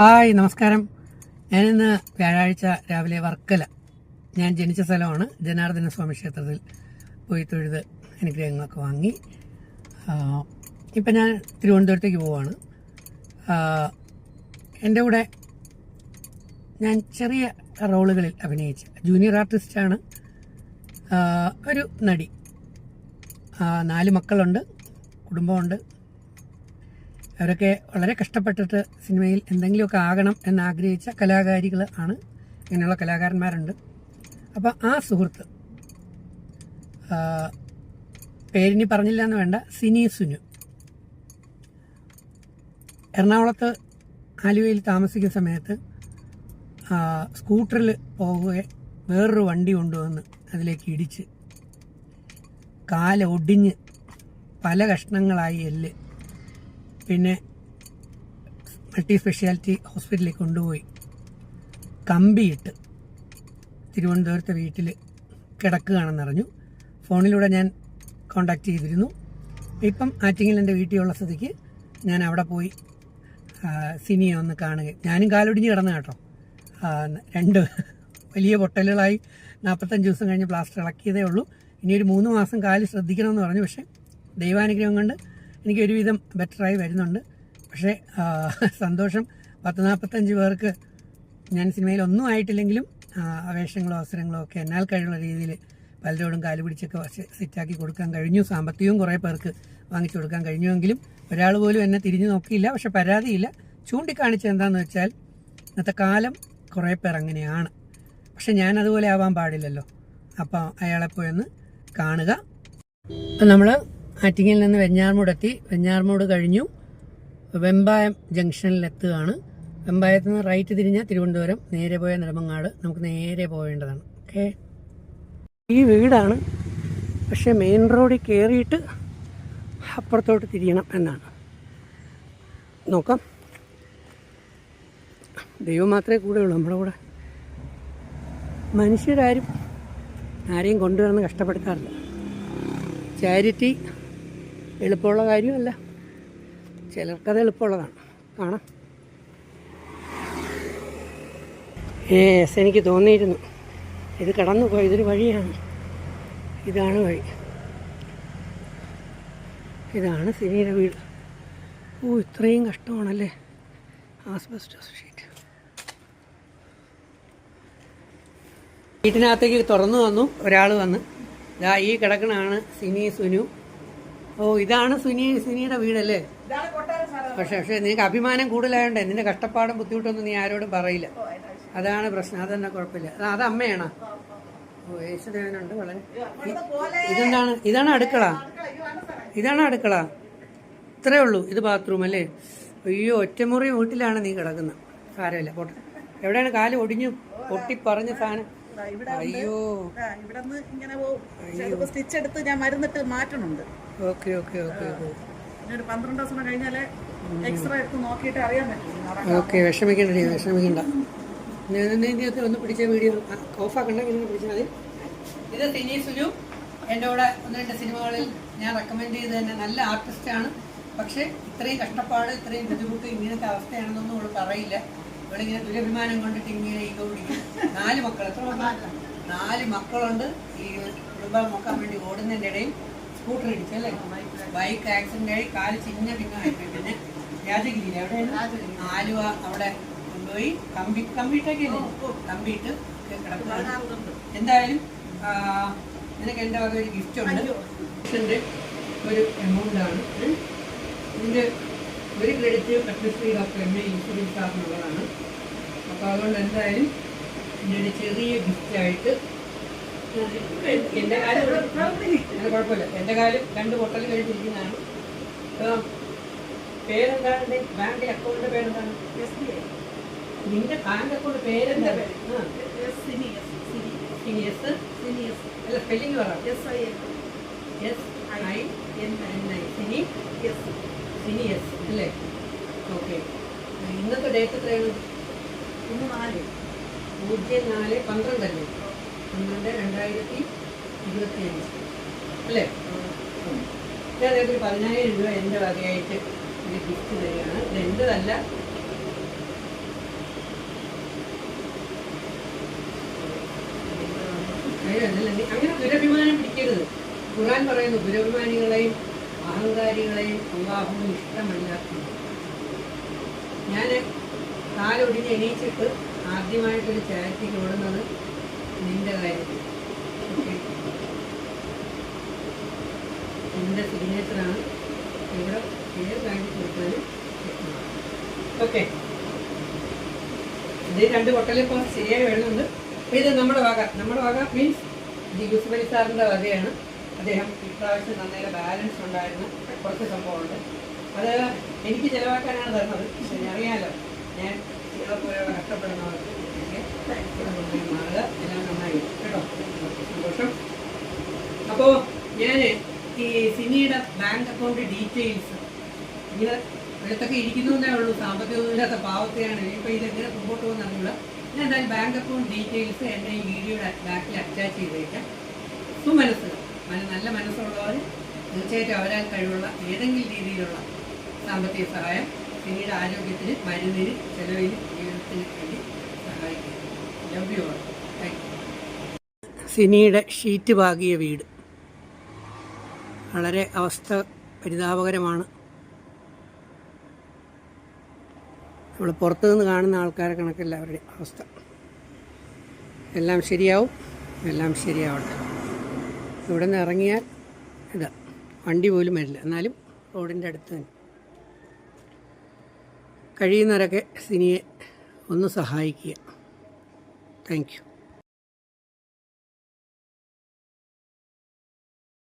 Hi നമസ്കാരം. ഞാനിന്ന് വ്യാഴാഴ്ച രാവിലെ വർക്കല. ഞാൻ ജനിച്ച സ്ഥലമാണ് ജനാർദ്ദന സ്വാമി ക്ഷേത്രത്തിൽ പോയി തൊഴുത് അനുഗ്രഹങ്ങളൊക്കെ വാങ്ങി. ഇപ്പം ഞാൻ തിരുവനന്തപുരത്തേക്ക് പോവാണ്. എന്റെ കൂടെ ഞാൻ ചെറിയ റോളുകളിൽ അഭിനയിച്ച ജൂനിയർ ആർട്ടിസ്റ്റാണ്. ഒരു നടി. നാല് മക്കളുണ്ട് കുടുംബമുണ്ട്. അവരൊക്കെ വളരെ കഷ്ടപ്പെട്ടിട്ട് സിനിമയിൽ എന്തെങ്കിലുമൊക്കെ ആകണം എന്നാഗ്രഹിച്ച കലാകാരികൾ ആണ് ഇങ്ങനെയുള്ള കലാകാരന്മാരുണ്ട്. അപ്പോൾ ആ സുഹൃത്ത് പേരിനി പറഞ്ഞില്ല എന്ന് വേണ്ട സിനി സുനു. എറണാകുളത്ത് ആലുവയിൽ താമസിക്കുന്ന സമയത്ത് സ്കൂട്ടറിൽ പോവുകയെ വേറൊരു വണ്ടി കൊണ്ടുവന്ന് അതിലേക്ക് ഇടിച്ച് കാലൊടിഞ്ഞ് പല കഷ്ണങ്ങളായി എല്ല് പിന്നെ മൾട്ടി സ്പെഷ്യാലിറ്റി ഹോസ്പിറ്റലിൽ കൊണ്ടുപോയി. കമ്പിയിട്ട് തിരുവനന്തപുരത്തെ വീട്ടിൽ കിടക്കുകയാണെന്നറിഞ്ഞു. ഫോണിലൂടെ ഞാൻ കോണ്ടാക്ട് ചെയ്തിരുന്നു. ഇപ്പം ആറ്റിങ്ങിൽ എന്റെ വീട്ടിലുള്ള സ്ഥിതിക്ക് ഞാൻ അവിടെ പോയി സിനിയെ ഒന്ന് കാണുക. ഞാനും കാലൊടിഞ്ഞ് കിടന്ന കേട്ടോ. രണ്ട് വലിയ പൊട്ടലുകളായി നാൽപ്പത്തഞ്ച് ദിവസം കഴിഞ്ഞ് പ്ലാസ്റ്റർ ഇളക്കിയതേ ഉള്ളൂ. ഇനി ഒരു മൂന്ന് മാസം കാൽ ശ്രദ്ധിക്കണമെന്ന് പറഞ്ഞു. പക്ഷേ ദൈവാനുഗ്രഹം കൊണ്ട് എനിക്ക് ഒരുവിധം ബെറ്ററായി വരുന്നുണ്ട്. പക്ഷേ സന്തോഷം പത്ത് നാൽപ്പത്തഞ്ച് പേർക്ക് ഞാൻ സിനിമയിൽ ഒന്നും ആയിട്ടില്ലെങ്കിലും വേഷങ്ങളോ അവസരങ്ങളോ ഒക്കെ എന്നാൽ കഴിയുന്ന രീതിയിൽ പലരോടും കാൽ പിടിച്ചൊക്കെ സെറ്റാക്കി കൊടുക്കാൻ കഴിഞ്ഞു. സാമ്പത്തികവും കുറേ പേർക്ക് വാങ്ങിച്ചു കൊടുക്കാൻ കഴിഞ്ഞുവെങ്കിലും ഒരാൾ പോലും എന്നെ തിരിഞ്ഞു നോക്കിയില്ല. പക്ഷെ പരാതിയില്ല. ചൂണ്ടിക്കാണിച്ചത് എന്താണെന്ന് വെച്ചാൽ ഇന്നത്തെ കാലം കുറേ പേർ അങ്ങനെയാണ്. പക്ഷെ ഞാൻ അതുപോലെ ആവാൻ പാടില്ലല്ലോ. അപ്പോൾ അയാളെ കാണുക. അപ്പം നമ്മൾ ആറ്റിങ്ങിൽ നിന്ന് വെഞ്ഞാർമൂടെത്തി വെഞ്ഞാർമൂട് കഴിഞ്ഞു. വെമ്പായം ജംഗ്ഷനിൽ എത്തുകയാണ്. വെമ്പായത്ത് നിന്ന് റൈറ്റ് തിരിഞ്ഞ തിരുവനന്തപുരം നേരെ പോയ നെടുമങ്ങാട്. നമുക്ക് നേരെ പോകേണ്ടതാണ് ഓക്കെ ഈ വീടാണ്. പക്ഷെ മെയിൻ റോഡിൽ കയറിയിട്ട് അപ്പുറത്തോട്ട് തിരിയണം എന്നാണ്. നോക്കാം. ദൈവം മാത്രമേ കൂടെ ഉള്ളൂ നമ്മുടെ കൂടെ. മനുഷ്യരാരും ആരെയും കൊണ്ടുവരുന്ന കഷ്ടപ്പെടുത്താറില്ല. ചാരിറ്റി എളുപ്പമുള്ള കാര്യമല്ല. ചിലർക്കത് എളുപ്പമുള്ളതാണ്. കാണാം. ഏസ് എനിക്ക് തോന്നിയിരുന്നു. ഇത് കടന്നു പോയി ഇതൊരു വഴിയാണ്. ഇതാണ് വഴി. ഇതാണ് സിനിയുടെ വീട്. ഓ ഇത്രയും കഷ്ടമാണല്ലേ? ആസ്ബസ്റ്റോസ് ഷീറ്റ് വീട്ടിനകത്തേക്ക് തുറന്നു വന്നു. ഒരാൾ വന്ന്. ദാ ഈ കിടക്കണാണ് സിനി സുനു. ഓ ഇതാണ് സുനി സുനിയുടെ വീടല്ലേ? പക്ഷെ പക്ഷെ നിനക്ക് അഭിമാനം കൂടുതലായോണ്ട് നിന്റെ കഷ്ടപ്പാടും ബുദ്ധിമുട്ടൊന്നും നീ ആരോടും പറയില്ല. അതാണ് പ്രശ്നം. അതെന്നെ കുഴപ്പമില്ല. അത് അമ്മയാണോ? ഓ യേശുദേവനുണ്ട് വളരെ. ഇതെന്താണ്? ഇതാണ് അടുക്കള. ഇതാണ് അടുക്കള. ഇത്രേ ഉള്ളൂ. ഇത് ബാത്റൂം അല്ലേ? അയ്യോ ഒറ്റമുറി വീട്ടിലാണ് നീ കിടക്കുന്നത്. സാരമില്ല. പോട്ടെ. എവിടെയാണ് കാൽ ഒടിഞ്ഞു? പൊട്ടിപ്പറഞ്ഞ സാധനം. അയ്യോ. ഇവിടെ നിന്ന് ഇങ്ങനെ പോകും ചിലപ്പോൾ സ്റ്റിച്ച് എടുത്ത് ഞാൻ മരുന്നിട്ട് മാറ്റണുണ്ട്. ഓക്കെ ഓക്കെ ഓക്കെ ഒരു പന്ത്രണ്ട് ദിവസം കഴിഞ്ഞാലേ എക്സ്റേ എടുത്ത് നോക്കിയിട്ട് അറിയാൻ പറ്റും ഓക്കെ വിഷമിക്കണ്ട വിഷമിക്കണ്ട. നീ ഒന്ന് പിടിച്ച വീഡിയോ ഓഫാക്കണ്ട പിന്നെ പിടിച്ചാൽ മതി. ഇത് സിനി സുനു. എന്റെ കൂടെ ഒന്ന് രണ്ട് സിനിമകളിൽ ഞാൻ റെക്കമെൻഡ് ചെയ്ത് തന്നെ നല്ല ആർട്ടിസ്റ്റാണ് പക്ഷേ ഇത്രയും കഷ്ടപ്പാട് ഇത്രയും ബുദ്ധിമുട്ട് ഇങ്ങനത്തെ അവസ്ഥയാണെന്നൊന്നും അവൾ പറയില്ല. ഇവളിങ്ങനെ ദുരഭിമാനം കൊണ്ടിട്ട് ഇങ്ങനെ ഈഗോ പിടിക്കും. നാല് മക്കൾ എത്ര മക്കൾ നാല് മക്കളുണ്ട്. ഈ കുടുംബം നോക്കാൻ വേണ്ടി ഓടുന്നതിന്റെ ഇടയിൽ സ്കൂട്ടർ ഇടിച്ചല്ലേ ബൈക്ക് ആക്സിഡന്റ് ആയി കാൽ ചിന്ന പിന്നെ പിന്നെ രാജഗിരിയിലെ അവിടെ ആലുവ അവിടെ കൊണ്ടുപോയി കമ്പി കമ്പിട്ടൊക്കെ കമ്പിയിട്ട് കിടക്കുകയാണ് എന്തായാലും നിനക്ക് എന്റെ വക ഒരു ഗിഫ്റ്റ് ഉണ്ട്. ഗിഫ്റ്റിന്റെ ഒരു എമൗണ്ട് ആണ്. ഇതിന്റെ ഇതിന്റെ ഒരു credit Padmashri doctor M A insurance അപ്പോൾ അതുകൊണ്ട് എന്തായാലും ഇതിന്റെ ഒരു ചെറിയ ഗിഫ്റ്റായിട്ട് എന്റെ കാലം അത് കുഴപ്പമില്ല. എന്റെ കാലം രണ്ട് പൊട്ടൽ കഴിഞ്ഞിരിക്കുന്നതാണ് പേരെന്താണ്? എന്റെ ബാങ്ക് അക്കൗണ്ടിന്റെ പേരെന്താണ്? S B I. നിന്റെ ബാങ്ക് അക്കൗണ്ട് പേരെന്താ? പേര്. അല്ല സ്പെല്ലിംഗ് പറ. S I S I N N I. Sini? S. Sini S. അല്ലേ? ഓക്കെ. ഇന്നത്തെ ഡേറ്റ് എത്രയാണ്? ഇന്ന് നാല് പൂജ്യം നാല് പന്ത്രണ്ടല്ലേ? പന്ത്രണ്ട് രണ്ടായിരത്തി ഇരുപത്തി അഞ്ച് അല്ലേ? ഞാൻ ഒരു പതിനായിരം രൂപ എന്റെ വകയായിട്ട് ഒരു ഗിഫ്റ്റ് തരികയാണ്. ഇതെന്റെതല്ല അങ്ങനെ ദുരഭിമാനം പിടിക്കരുത്. ഖുറാൻ പറയുന്നു ദുരഭിമാനികളെയും അഹങ്കാരികളെയും വിവാഹവും ഇഷ്ടമല്ലാക്കുന്നു ഞാൻ കാലൊടിഞ്ഞ് എണീച്ചിട്ട് ആദ്യമായിട്ടൊരു ചാരിറ്റിക്ക് ഓടുന്നത് നിന്റെ കാര്യത്തിൽ. നിന്റെ സിഗ്നേച്ചറാണ് ഇവിടെ ഏത് കാര്യം കൊടുത്താലും ഓക്കെ? ഇത് രണ്ട് പൊട്ടലിപ്പോൾ ശരിയായി അപ്പോൾ ഇത് നമ്മുടെ വക. നമ്മുടെ വക മീൻസ് ഇത് ഗുസ്ബലി അലി സാറിന്റെ വകയാണ്. അദ്ദേഹം ഇപ്രാവശ്യം നന്നേരെ ബാലൻസ് ഉണ്ടായിരുന്നു കുറച്ച് സംഭവമുണ്ട്. അത് എനിക്ക് ചിലവാക്കാനാണ് തരുന്നത്. പക്ഷെ അറിയാലോ ഞാൻ ഞാൻ ഈ സിനിയുടെ ബാങ്ക് അക്കൗണ്ട് ഡീറ്റെയിൽസ് ഇങ്ങനെ അടുത്തൊക്കെ ഇരിക്കുന്നതേ ഉള്ളൂ. സാമ്പത്തികമില്ലാത്ത പാവത്തെയാണ്. ഇനിയിപ്പോൾ ഇതെങ്ങനെ മുമ്പോട്ട് പോകുന്ന അറിയില്ല ഞാൻ എന്തായാലും ബാങ്ക് അക്കൗണ്ട് ഡീറ്റെയിൽസ് എന്റെ ഈ വീഡിയോയുടെ ബാക്കിൽ അറ്റാച്ച് ചെയ്തേക്കാം. മന നല്ല മനസ്സുള്ളവർ തീർച്ചയായിട്ടും അവരാൽ കഴിവുള്ള ഏതെങ്കിലും രീതിയിലുള്ള സാമ്പത്തിക സഹായം പിന്നീട് ആരോഗ്യത്തിന് മരുന്നിന് ചെലവിന് ജീവിതത്തിന് വേണ്ടി സഹായിക്കുന്നു. ലവ് യു സിനിയുടെ ഷീറ്റ് പാകിയ വീട്. വളരെ അവസ്ഥ പരിതാപകരമാണ്. നമ്മൾ പുറത്തുനിന്ന് കാണുന്ന ആൾക്കാരെ കണക്കല്ല അവരുടെ അവസ്ഥ. എല്ലാം ശരിയാവും എല്ലാം ശരിയാവട്ടെ. ഇവിടെ നിന്ന് ഇറങ്ങിയാൽ ഇതാ വണ്ടി പോലും വരില്ല. എന്നാലും റോഡിന്റെ അടുത്ത് തന്നെ. കഴിയുന്നവരൊക്കെ സിനിയെ ഒന്ന് സഹായിക്കുക. താങ്ക്